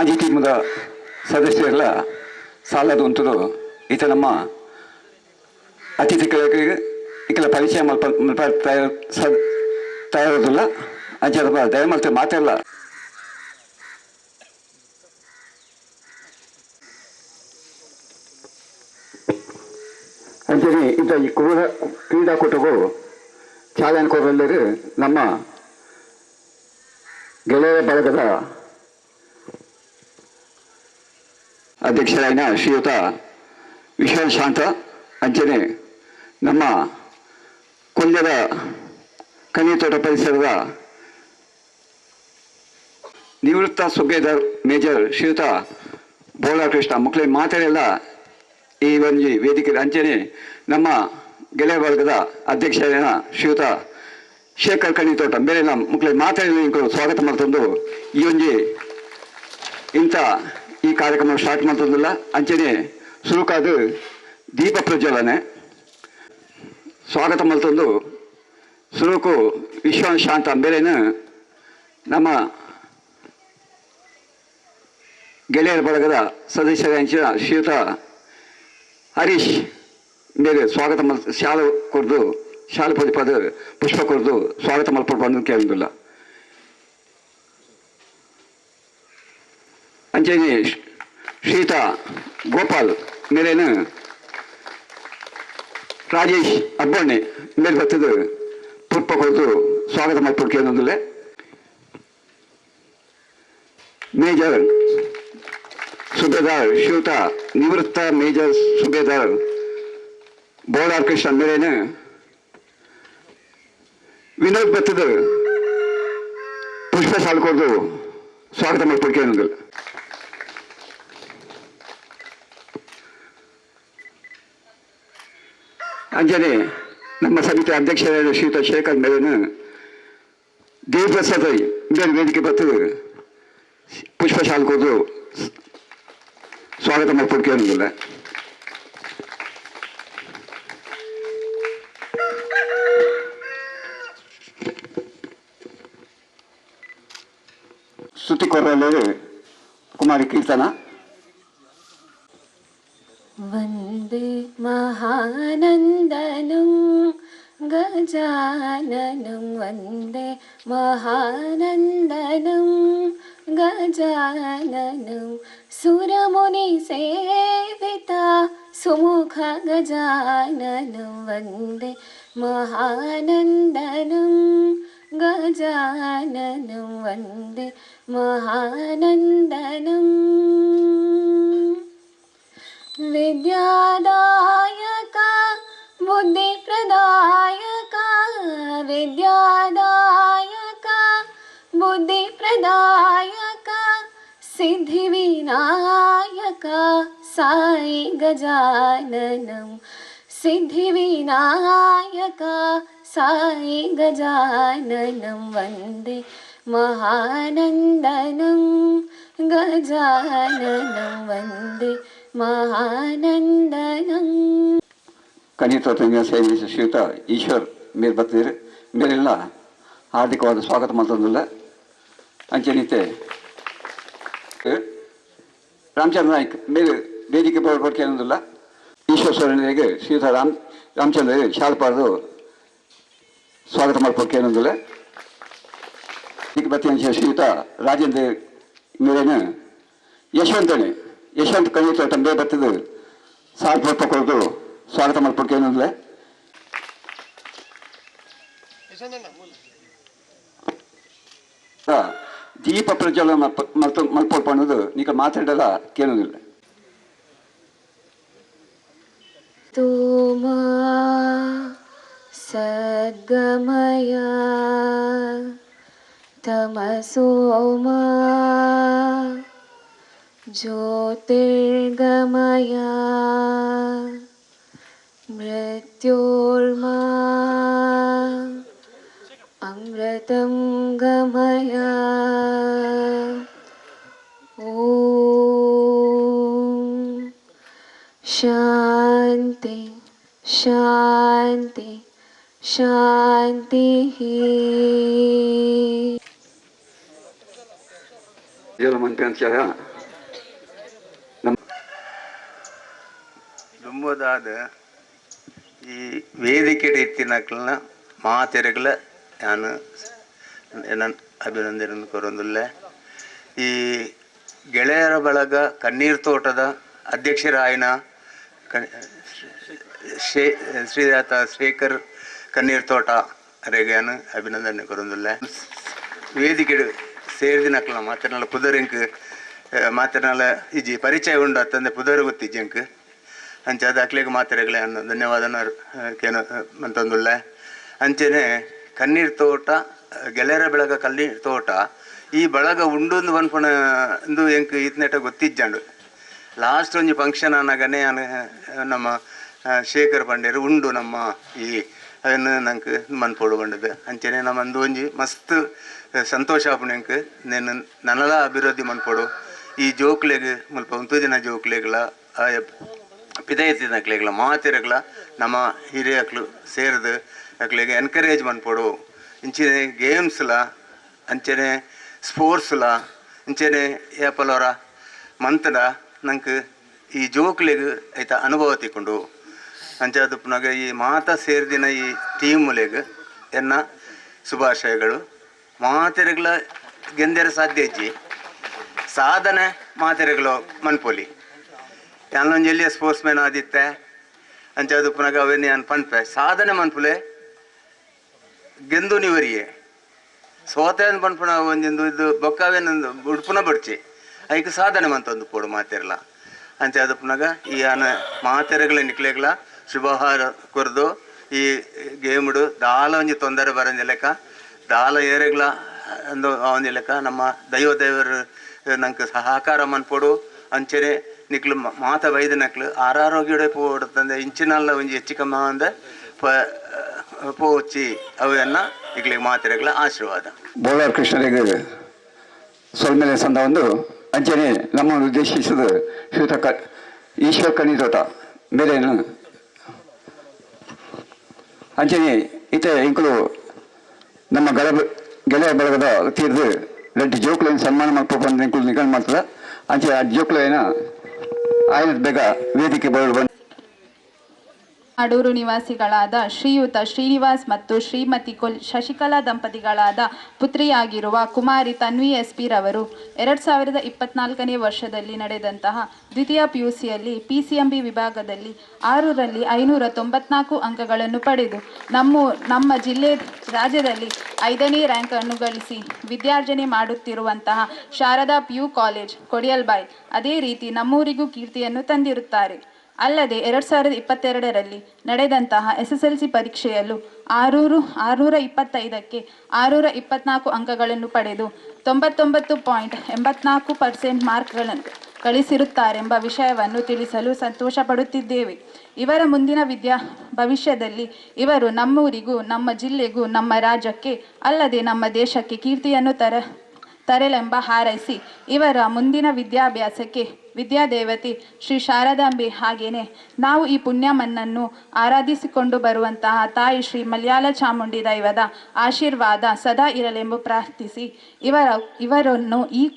ಸಂಘದ ಸದಸ್ಯರೆಲ್ಲ ಸಾಲದಂತರು ಈತ ನಮ್ಮ ಅತಿಥಿಗಳಿಗೆ ಈಕೆಲ್ಲ ಪರಿಚಯ ಮಲ್ಪ ತಯಾರು ಸ ತಯಾರೋದಿಲ್ಲ ಅಂಚೆ ದಯಮಾಡ್ತೆ ಮಾತೆಲ್ಲ ಅಂಚನೆ ಇಂಥ ಈ ಕ್ರೀಡಾ ಕ್ರೀಡಾಕೂಟವು ಚಾಲನೆ ಕೊಡಲೆರು ನಮ್ಮ ಗೆಳೆಯ ಬಳಗದ ಅಧ್ಯಕ್ಷರಾಗಿನ ಶ್ರೀಯುತ ವಿಶಾಲ್ ಶಾಂತ ಅಂಚನೆ ನಮ್ಮ ಕೊಲ್ಲದ ಕನ್ನಿತೋಟ ಪರಿಸರದ ನಿವೃತ್ತ ಸುಬೇದಾರ್ ಮೇಜರ್ ಶ್ರೀಯುತ ಬೋಳಕೃಷ್ಣ ಮಕ್ಕಳ ಮಾತಾಡೆಲ್ಲ ಈ ಒಂದು ವೇದಿಕೆ ಅಂಚನೆ ನಮ್ಮ ಗೆಳೆಯ ವರ್ಗದ ಅಧ್ಯಕ್ಷರಾಗಿನ ಶ್ರೀಯುತ ಶೇಖರ್ ಕಣ್ಣಿತೋಟ ಬೇರೆ ನಮ್ಮ ಮಕ್ಕಳ ಮಾತಾಡಲಿಕ್ಕೆ ಸ್ವಾಗತ ಮಾಡ್ತಂದು ಈ ಒಂದು ಇಂಥ ಕಾರ್ಯಕ್ರಮ ಸ್ಟಾರ್ಟ್ ಮಾಡ್ತದಲ್ಲ ಅಂಚನೆ ಸುರುಕಾದ ದೀಪ ಪ್ರಜ್ವಲನೆ. ಸ್ವಾಗತ ಮಾಡ್ತಂದು ಸುರುಕು ವಿಶ್ವ ಶಾಂತ ಬೇರೆನ ನಮ್ಮ ಗೆಳೆಯರ ಬಳಗದ ಸದಸ್ಯರ ಶ್ರೀಯುತ ಹರೀಶ್ ಮೇಲೆ ಸ್ವಾಗತ ಮಲ್, ಶಾಲೆ ಕೊಡ್ದು, ಶಾಲೆ ಪದ ಪುಷ್ಪ ಕೊಡ್ದು ಸ್ವಾಗತ ಮಲ್ಪಡ್ಬಂದು ಕೇಳಿಲ್ಲ ಅಂಚನೆ ಶ್ರೀತ ಗೋಪಾಲ್ ಮೇಲೇನ ರಾಜೇಶ್ ಅಬ್ಬಣ್ಣೆ ಮೇಲೆ ಬರ್ತದ. ಪುಪ್ಪ ಕೊಡ್ದು ಸ್ವಾಗತ ಮಲ್ಪಡ್ ಕೇಳಿಲ್ಲ ಮೇಜರ್ ಸುಬೇದಾರ್, ಶ್ರೀಯುತ ನಿವೃತ್ತ ಮೇಜರ್ ಸುಬೇದಾರ್ ಬೋಳಾರ್ ಕೃಷ್ಣ ಮೇಲೇನ ವಿನೋದ್ ಬತ್ತದ ಪುಷ್ಪ ಸಾಲ್ಕೊಡ್ದು ಸ್ವಾಗತ ಮಾಡ್ಕೊಡ್ಕೆ ಅನ್ನೋದಿಲ್ಲ ಅಂಜನೆ, ನಮ್ಮ ಸಮಿತಿ ಅಧ್ಯಕ್ಷರಾದ ಶ್ರೀಯುತ ಶೇಖರ್ ಮೇಲೇನೆ ದೇವಪ್ರಸಾದ್ ಮೇಲೆ ವೇದಿಕೆ ಬತ್ತು ಪುಷ್ಪ ಶಾಲ್ಕೋದು. ಸ್ವಾಗತ ಮಾಡ್ಕೊಡ್ಕೆ ಅನ್ನೋದಿಲ್ಲ ಸ್ತುತಿ ಕೊರಲು ಕುಮಾರಿ ಕೀರ್ತನ. सुमुख गजाननं वन्दे महानन्दनं गजाननं वन्दे महानन्दनम् विद्यादायक बुद्धिप्रदायक विद्यादायक बुद्धिप्रदायक सिद्धिविनायक साई गजाननं सिद्धिविनायक साई गजाननं वन्दे महानन्दनं गजाननं वन्दे महानन्दनम् ಕನಿತೋಟಂಗ ಸೇವಿಸ ಶ್ರೀಯುತ ಈಶ್ವರ್ ಮೇಲೆ ಬರ್ತಿದ್ರು ಮೇಲೆಲ್ಲ ಹಾರ್ದಿಕವಾದ ಸ್ವಾಗತ ಮಾಡ್ತಂದಿಲ್ಲ ಅಂಚನಿತೆ ರಾಮಚಂದ್ರ ನಾಯ್ಕ್ ಮೇಲೆ ವೇದಿಕೆ ಬರ್ಕೊಡ್ಕೆ ಅನ್ನೋದಿಲ್ಲ. ಈಶ್ವರ ಸೋರನಿಗೆ ಶ್ರೀಧರ ರಾಮ್ ರಾಮಚಂದ್ರ ಶಾಲ್ಪಾರ್ದು ಸ್ವಾಗತ ಮಾಡ್ಕೊಡ್ಕೆ ಅನ್ನೋದಿಲ್ಲ. ಈಗ ಬತ್ತಿ ಅಂಚೆ ಶ್ರೀಯುತ ರಾಜೇಂದ್ರ ಮೇಲೇನು ಯಶವಂತಣಿ ಯಶವಂತ ಕನಿತೋಟ ಮೇಲೆ ಬರ್ತಿದ್ದು ಸಾಲ್ ಕೊಡ್ದು ಸ್ವಾಗತ ಮಾಡ್ಕೊಡ್ಕೆ ಅನ್ನೋದಿಲ್ಲ. ಆ, ದೀಪ ಪ್ರಜ್ವಲನ ಮಲ್ಪ- ಮಲ್ತು ಮಲ್ಪೊಲ್ಪ ಅನ್ನೋದು ನೀಗ ಮಾತಾಡಲ್ಲ ಕೇಳೋದಿಲ್ಲ. तोमा सद्गमय तमसोमा ज्योतिर्गमय मृत्योर्मा अमृतं गमय ॐ ಶಾಂತಿ ಶಾಂತಿ ಶಾಂತಿ. ಮಂತ್ರಿ ಅಂತ ಹೇಳ ಈ ವೇದಿಕೆ ಇತ್ತಿನಕ್ಕಲ್ಲ ಮಾತೆರೆಗಳ ನಾನು ನಾನು ಅಭಿನಂದನೆ ಕೊರೊಂದಿಲ್ಲ ಈ ಗೆಳೆಯರ ಬಳಗ ಕಣ್ಣೀರ್ ತೋಟದ ಅಧ್ಯಕ್ಷರಾಯನ ಕ ಶೇ, ಶ್ರೀದಾತ ಶೇಖರ್ ಕಣ್ಣೀರ್ ತೋಟ ರೇಗಾನು ಅಭಿನಂದನೆ ಕೊರೊಂದಿಲ್ಲ. ವೇದಿಕೆ ಸೇರಿದಿನಕ್ಕಲ್ಲ ಮಾತಿನಲ್ಲ ಪುದರಿಂಕ್ ಮಾತಿನಲ್ಲ ಇಜಿ ಪರಿಚಯ ಉಂಡು ಅತ್ತಂದೆ ಪುದರ್ ಗೊತ್ತಿಜ್ಜಂಕ್ ಅಂಚೆ ಅಕ್ಲೆಗ್ ಮಾತ್ರೆಗಳೇ ಅನ್ನ ಧನ್ಯವಾದನ ಕೇನು ಅಂತಂದುಲ್ಲ. ಅಂಚೆನೆ ಕಣ್ಣೀರ್ ತೋಟ ಗೆಳೆಯರ ಬೆಳಗ ಕಣ್ಣೀರ್ ತೋಟ ಈ ಬಳಗ ಉಂಡು ಬನ್ಪುಣ ಇಂದು ಎಂಕ್ ಇತ್ನೆಟ ಗೊತ್ತಿಜ್ಜಂಡು. ಲಾಸ್ಟ್ ಒಂಜಿ ಫಂಕ್ಷನ್ ಅನ್ನಗನೆ ಅನ್ ನಮ್ಮ ಶೇಖರ್ ಪಂಡೇರು ಉಂಡು ನಮ್ಮ ಈ ಅದನ್ನು ನಂಗೆ ಮನ್ಪೋಡು ಬಂಡದು ನಮ್ಮ ನಮ್ಮಂದು ಒಂಜಿ ಮಸ್ತ್ ಸಂತೋಷ ಆಪುಣೆಂಕ್ ನೆನ್ನ ನನಲ ಅಭಿವೃದ್ಧಿ ಮನ್ಪೋಡು ಈ ಜೋಕ್ಲೆಗ್, ಮುಲ್ಪ ಒಂದು ದಿನ ಜೋಕ್ಲೆಗಳ ಪಿದಯತಿನಕ್ಲೆಗಳ ಮಾತಿರಗಳ ನಮ್ಮ ಹಿರಿಯಕ್ಲು ಸೇರಿದು ಅಕ್ಲೆಗೆ ಎನ್ಕರೇಜ್ ಮನ್ಪೋಡು ಇಂಚನೆ ಗೇಮ್ಸ್ಲ ಅಂಚನೆ ಸ್ಪೋರ್ಟ್ಸ್ಲ ಇಂಚನೆ ಏಪಲೋರ ಮಂತಡ ನಂಗೆ ಈ ಜೋಕ್ಲೆಗ್ ಐತ ಅನುಭವ ತಿಕ್ಕೊಂಡು ಅಂಚಾದಪ್ಪನಾಗ ಈ ಮಾತ ಸೇರಿದಿನ ಈ ಟೀಮ್ಲೆಗ್ ಎನ್ನ ಶುಭಾಶಯಗಳು. ಮಾತೆರೆಗಳ ಗೆಂದೆರ ಸಾಧ್ಯ ಇಜ್ಜಿ ಸಾಧನೆ ಮಾತೆರೆಗಳು ಮನ್ಪೊಲಿ. ಯಾನೊಂದು ಎಲ್ಲಿಯ ಸ್ಪೋರ್ಟ್ಸ್ ಮ್ಯಾನ್ ಆದಿತ್ತೆ ಅಂಚಾದಪ್ಪನಾಗ ಅವೇನು ನಾನು ಪನ್ಪೆ. ಸಾಧನೆ ಮನ್ಪುಲೆ ಗೆಂದು ನೀವರಿಗೆ ಸೋತೆ ಅಂತ ಪನ್ಪುಣ ಒಂದಿಂದು ಇದು ಬೊಕ್ಕವೇನೊಂದು ಉಡುಪುನ ಬಡ್ಚಿ. ಐಕ್ ಸಾಧನೆ ಮಂತೊಂದು ಪೋಡು ಮಾತೆರ್ಲ. ಅಂಚೆ ಅದಪ್ಪನಾಗ ಈ ಆನ ಮಾತೆರೆಗಳ ನಿಕ್ಲೆಗಳ ಶುಭಹಾರ ಕೊರ್ದು ಈ ಗೇಮ್ಡು ದಾಲ ಒಂಜಿ ತೊಂದರೆ ಬರಂಜ ಲೆಕ್ಕ. ದಾಲ ಏರೆಗಳ ಒಂದು ಒಂಜಿ ಲೆಕ್ಕ. ನಮ್ಮ ದೈವ ದೇವರು ನಂಗೆ ಸಹಕಾರ ಮನ್ಪೋಡು ಅಂಚೆನೆ ನಿಕ್ಲು ಮಾತ ಬೈದ ನಕ್ಲು ಆರಾರೋಗ್ಯಡೆ ಪೋಡು ತಂದೆ ಇಂಚಿನಲ್ಲ ಒಂಜಿ ಹೆಚ್ಚಿಕಮ್ಮ ಅಂದ ಪ ಪೋಚಿ ಅವೆನ್ನ ಈಗಲಿಗೆ ಮಾತೆರೆಗಳ ಆಶೀರ್ವಾದ. ಬೋಳಾರ್ ಕೃಷ್ಣರಿಗೆ ಸೊಲ್ಮೆಲೆ ಸಂದ ಒಂದು ಅಂಚನೆ ನಮ್ಮನ್ನು ಉದ್ದೇಶಿಸಿದ ಶ್ರೀತ ಕ ಈಶ್ವರ ಕಣಿತೋಟ ಮೇಲೇನು. ಅಂಚನೆ ಈತ ಇಂಕಲು ನಮ್ಮ ಗೆಳ ಗೆಳೆಯ ಬಳಗದ ತೀರ್ದು ರೆಡ್ಡಿ ಜೋಕ್ಲೇನು ಸನ್ಮಾನ ಮಾಡ್ಕೊ ಬಂದು ಇಂಕಲು ನಿಗನ್ ಮಾಡ್ತದ. ಅಂಚೆ ಆ ಜೋಕ್ಲೇನ ಆಯ್ನ ಬೇಗ ವೇದಿಕೆ ಬರಲು ಬಂದು ಅಡೂರು ನಿವಾಸಿಗಳಾದ ಶ್ರೀಯುತ ಶ್ರೀನಿವಾಸ್ ಮತ್ತು ಶ್ರೀಮತಿ ಕುಲ್ ಶಶಿಕಲಾ ದಂಪತಿಗಳಾದ ಪುತ್ರಿಯಾಗಿರುವ ಕುಮಾರಿ ತನ್ವಿ ಎಸ್ ಪಿ ರವರು ಎರಡು ಸಾವಿರದ ಇಪ್ಪತ್ನಾಲ್ಕನೇ ವರ್ಷದಲ್ಲಿ ನಡೆದಂತಹ ದ್ವಿತೀಯ ಪಿಯುಸಿಯಲ್ಲಿ ಪಿ ಸಿ ಎಂ ಬಿ ವಿಭಾಗದಲ್ಲಿ ಆರರಲ್ಲಿ ಐನೂರ ತೊಂಬತ್ನಾಲ್ಕು ಅಂಕಗಳನ್ನು ಪಡೆದು ನಮ್ಮ ನಮ್ಮ ಜಿಲ್ಲೆ ರಾಜ್ಯದಲ್ಲಿ ಐದನೇ ರ್ಯಾಂಕ್ ಅನ್ನು ಗಳಿಸಿ ವಿದ್ಯಾರ್ಜನೆ ಮಾಡುತ್ತಿರುವಂತಹ Sharada P U college, Kodialbail. ಅದೇ ರೀತಿ ನಮ್ಮೂರಿಗೂ ಕೀರ್ತಿಯನ್ನು ತಂದಿರುತ್ತಾರೆ. ಅಲ್ಲದೆ ಎರಡು ಸಾವಿರದ ಇಪ್ಪತ್ತೆರಡರಲ್ಲಿ ನಡೆದಂತಹ ಎಸ್ ಎಸ್ ಎಲ್ ಸಿ ಪರೀಕ್ಷೆಯಲ್ಲೂ ಆರೂರು ಆರುನೂರ ಇಪ್ಪತ್ತೈದಕ್ಕೆ ಆರುನೂರ ಇಪ್ಪತ್ನಾಲ್ಕು ಅಂಕಗಳನ್ನು ಪಡೆದು ತೊಂಬತ್ತೊಂಬತ್ತು ಪಾಯಿಂಟ್ ಎಂಬತ್ನಾಲ್ಕು ಪರ್ಸೆಂಟ್ ಮಾರ್ಕ್ಗಳನ್ನು ಗಳಿಸಿರುತ್ತಾರೆಂಬ ವಿಷಯವನ್ನು ತಿಳಿಸಲು ಸಂತೋಷ ಪಡುತ್ತಿದ್ದೇವೆ ಇವರ ಮುಂದಿನ ವಿದ್ಯಾ, ಭವಿಷ್ಯದಲ್ಲಿ ಇವರು ನಮ್ಮೂರಿಗೂ, ನಮ್ಮ ಜಿಲ್ಲೆಗೂ, ನಮ್ಮ ರಾಜ್ಯಕ್ಕೆ ಅಲ್ಲದೆ ನಮ್ಮ ದೇಶಕ್ಕೆ ಕೀರ್ತಿಯನ್ನು ತರ, ತರಲೆಂಬ ಹಾರೈಸಿ ಇವರ ಮುಂದಿನ ವಿದ್ಯಾಭ್ಯಾಸಕ್ಕೆ ವಿದ್ಯಾದೇವತೆ, ಶ್ರೀ ಶಾರದಾಂಬೆ ಹಾಗೇನೆ. ನಾವು ಈ ಪುಣ್ಯಮನ್ನನ್ನು ಆರಾಧಿಸಿಕೊಂಡು ಬರುವಂತಹ ತಾಯಿ ಶ್ರೀ ಮಲಯಾಳ ಚಾಮುಂಡಿ ದೈವದ ಆಶೀರ್ವಾದ ಸದಾ ಇರಲೆಂಬು ಪ್ರಾರ್ಥಿಸಿ. ಇವರ, ಇವರನ್ನು ಈ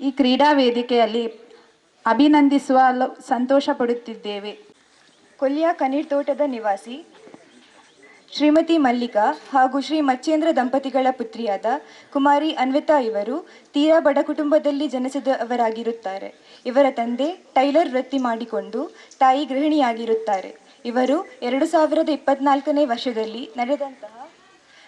ಈ ಕ್ರೀಡಾ ವೇದಿಕೆಯಲ್ಲಿ ಅಭಿನಂದಿಸುವ ಸಂತೋಷ ಪಡುತ್ತಿದ್ದೇವೆ. ಕೊಲ್ಲಿಯ ಕನೀರ್ ತೋಟದ ನಿವಾಸಿ ಶ್ರೀಮತಿ ಮಲ್ಲಿಕಾ ಹಾಗೂ ಶ್ರೀ ಮಚ್ಚೇಂದ್ರ ದಂಪತಿಗಳ ಪುತ್ರಿಯಾದ ಕುಮಾರಿ ಅನ್ವಿತಾ ಇವರು ತೀರಾ ಬಡ ಕುಟುಂಬದಲ್ಲಿ ಜನಿಸಿದವರಾಗಿರುತ್ತಾರೆ. ಇವರ ತಂದೆ ಟೈಲರ್ ವೃತ್ತಿ ಮಾಡಿಕೊಂಡು ತಾಯಿ ಗೃಹಿಣಿಯಾಗಿರುತ್ತಾರೆ. ಇವರು ಎರಡು ಸಾವಿರದ ಇಪ್ಪತ್ನಾಲ್ಕನೇ ವರ್ಷದಲ್ಲಿ ನಡೆದಂತಹ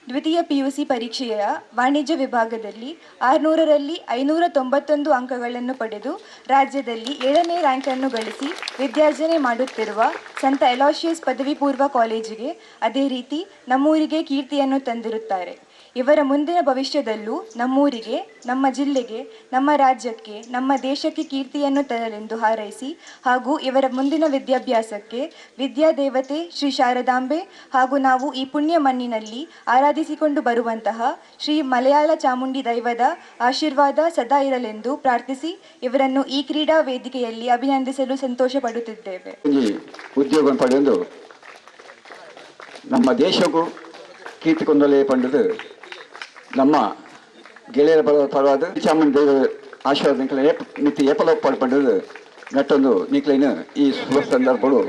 ದ್ವಿತೀಯ ಪಿಯುಸಿ ಪರೀಕ್ಷೆಯ ವಾಣಿಜ್ಯ ವಿಭಾಗದಲ್ಲಿ ಆರುನೂರರಲ್ಲಿ ಐನೂರ ತೊಂಬತ್ತೊಂದು ಅಂಕಗಳನ್ನು ಪಡೆದು ರಾಜ್ಯದಲ್ಲಿ ಏಳನೇ ರ್ಯಾಂಕನ್ನು ಗಳಿಸಿ ವಿದ್ಯಾರ್ಜನೆ ಮಾಡುತ್ತಿರುವ ಸಂತ ಎಲಾಶಿಯಸ್ ಪದವಿ ಪೂರ್ವ ಕಾಲೇಜಿಗೆ ಅದೇ ರೀತಿ ನಮ್ಮೂರಿಗೆ ಕೀರ್ತಿಯನ್ನು ತಂದಿರುತ್ತಾರೆ. ಇವರ ಮುಂದಿನ ಭವಿಷ್ಯದಲ್ಲೂ ನಮ್ಮೂರಿಗೆ, ನಮ್ಮ ಜಿಲ್ಲೆಗೆ, ನಮ್ಮ ರಾಜ್ಯಕ್ಕೆ, ನಮ್ಮ ದೇಶಕ್ಕೆ ಕೀರ್ತಿಯನ್ನು ತರಲೆಂದು ಹಾರೈಸಿ ಹಾಗೂ ಇವರ ಮುಂದಿನ ವಿದ್ಯಾಭ್ಯಾಸಕ್ಕೆ ವಿದ್ಯಾದೇವತೆ ಶ್ರೀ ಶಾರದಾಂಬೆ ಹಾಗೂ ನಾವು ಈ ಪುಣ್ಯ ಮಣ್ಣಿನಲ್ಲಿ ಆರಾಧಿಸಿಕೊಂಡು ಬರುವಂತಹ ಶ್ರೀ ಮಲಯಾಳ ಚಾಮುಂಡಿ ದೈವದ ಆಶೀರ್ವಾದ ಸದಾ ಇರಲೆಂದು ಪ್ರಾರ್ಥಿಸಿ ಇವರನ್ನು ಈ ಕ್ರೀಡಾ ವೇದಿಕೆಯಲ್ಲಿ ಅಭಿನಂದಿಸಲು ಸಂತೋಷ ಪಡುತ್ತಿದ್ದೇವೆ ಉದ್ಯೋಗ ನಮ್ಮ ದೇಶಕ್ಕೂ ಕೀರ್ತಿ ಕೊಂದಲೇ ಪಂಡದು. ನಮ್ಮ ಗೆಳೆಯರ ಬಲ ಪರವಾದ ಚಾಮನ್ ದೇವ ಆಶೀರ್ವಾದ ಮಿತಿ ಏಪಲ ಪಡೆದು ನಟ್ಟೊಂದು ನಿಕ್ಲೈನ್ ಈ ಶುಭ ಸಂದರ್ಭಗಳು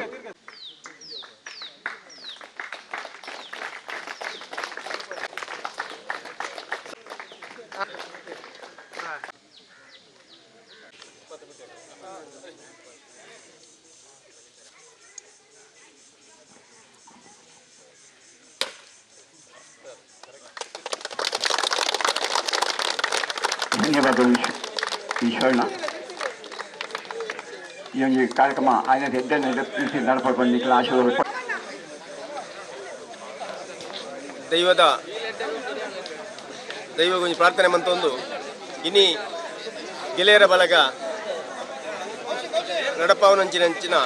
ಧನ್ಯವಾದಗಳು ಈಶ್- ಈಶ್ವರನ ಈ ಒಂದು ಕಾರ್ಯಕ್ರಮ ఆయన ಹೆಜ್ಜೆ ನಡೆಸಿ ನಡ್ಕೊಂಡು ಬಂದಿಲ್ಲ ಆಶೀರ್ವಾದ ದೈವದ ದೈವ ಗುಂಜಿ ಪ್ರಾರ್ಥನೆ ಮಂತೊಂದು ಇನಿ ಗೆಳೆಯರ ಬಳಗ ನಡಪಾವನಂಚಿನಂಚಿನ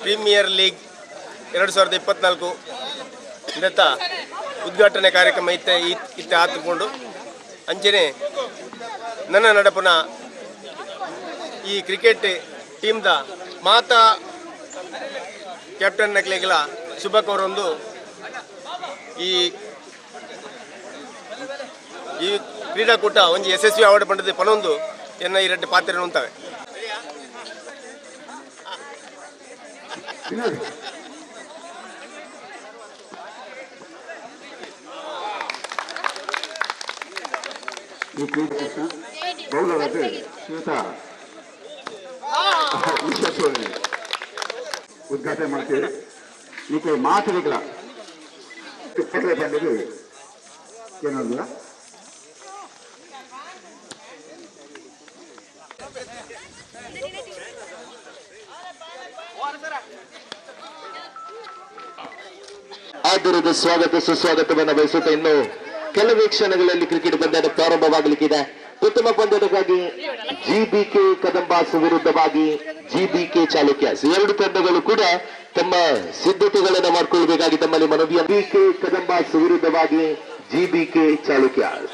ಪ್ರೀಮಿಯರ್ ಲೀಗ್ ಎರಡು ಸಾವಿರದ ಇಪ್ಪತ್ನಾಲ್ಕು ಇದತ್ತ ಉದ್ಘಾಟನೆ ಕಾರ್ಯಕ್ರಮ ಇತ್ತೆ ಇತ್- ಇತ್ತೆ ಆತುಕೊಂಡು ಅಂಚನೆ ನನ್ನ ನಡಪನ ಈ ಕ್ರಿಕೆಟ್ ಟೀಮ್ದ ಮಾತಾ ಕ್ಯಾಪ್ಟನ್ ನಕ್ಲೆಗಳ ಶುಭ ಅವರೊಂದು ಈ ಈ ಕ್ರೀಡಾಕೂಟ ಒಂಜಿ ಯಶಸ್ವಿ ಅವಾರ್ಡ್ ಪಂಡದ ಪನೊಂದು ಎನ್ನ ಈ ರಡ್ಡು ಈ ಉಂತವೆ ಈ ಕ್ರೀಡಾಕೃಷ್ಣ ಬೌಲರಾದ ಶ್ರೀಯುತ ವಿಶ್ವೇಶ್ವರ ಉದ್ಘಾಟನೆ ಮಾಡ್ತೀವಿ ಈಗ ಮಾತುಗಳ ಪತ್ರ ಬಂದಿದ್ದು ಏನಲ್ಲ ಆದರದ ಸ್ವಾಗತ ಸುಸ್ವಾಗತವನ್ನು ಬಯಸುತ್ತೆ ಇನ್ನು ಕೆಲವೇ ಕ್ಷಣಗಳಲ್ಲಿ ಕ್ರಿಕೆಟ್ ಪಂದ್ಯ ಪ್ರಾರಂಭವಾಗಲಿಕ್ಕಿದೆ. ಉತ್ತಮ ಪಂದ್ಯದಕ್ಕಾಗಿ ಜಿಬಿಕೆ ಕದಂಬಾಸ್ ವಿರುದ್ಧವಾಗಿ ಜಿಬಿಕೆ ಚಾಲುಕ್ಯಾಸ್ ಎರಡು ತಂಡಗಳು ಕೂಡ ತಮ್ಮ ಸಿದ್ಧತೆಗಳನ್ನು ಮಾಡಿಕೊಳ್ಳಬೇಕಾಗಿ ತಮ್ಮಲ್ಲಿ ಮನವಿಯ ಬಿಕೆ ಕದಂಬಾಸ್ ವಿರುದ್ಧವಾಗಿ ಜಿಬಿಕೆ ಚಾಲುಕ್ಯಾಸ್